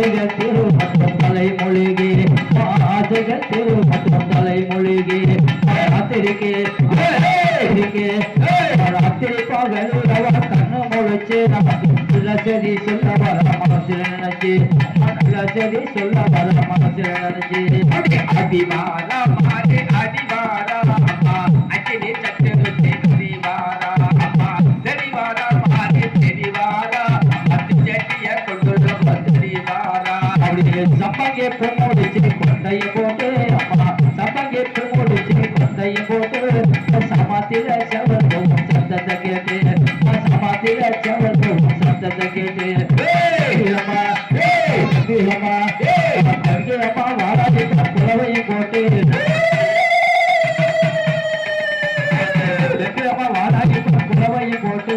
ஆசைகள் மற்றும் தலைமொழிகே ஆசைகள் மற்றும் தலைமொழிகே ராத்திரிக்கே ராத்திரிக்கே ராத்திரி பகல் கண்ணு முழிச்சு நமக்கு சரி சொல்ல வர மனசில் நினைச்சு நல்ல சரி சொல்ல வர மனசில் நினைச்சு அபிமான மாறி தெரிவாரா அப்படியே சம்பங்கே கொண்டைய போட்டு அம்மா சம்பங்கே பொண்ணோடிச்சு கொண்டைய போட்டு சமாத்தில செவர்க்கும் சத்தத்தை கேட்டு சமாத்தில செவர்க்கும் சத்தத்தை கேட்டு. அம்மா அம்மா அம்மா வாடாதி புலவையும் போட்டு. புலவையும் போட்டு.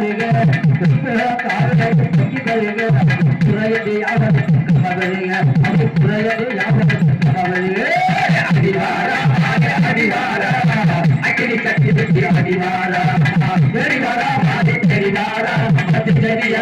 ಮಗಳಿಗೆ ಕೃಷ್ಣರ ಕಾಲದಲ್ಲಿ ಸಿಕ್ಕಿಗಳಿಗೆ ಪುರಯದೆ ಯಾವ ಮಗಳಿಗೆ ಅದು ಪುರಯದೆ ಯಾವ ಮಗಳಿಗೆ ಅಧಿವಾರ ಅಧಿವಾರ ಅಕಿಲಿ ಕಟ್ಟಿದ ಅಧಿವಾರ ಗಡಿವಾರ ಮಾದಿ ಗಡಿವಾರ ಅತಿ ಗಡಿಯ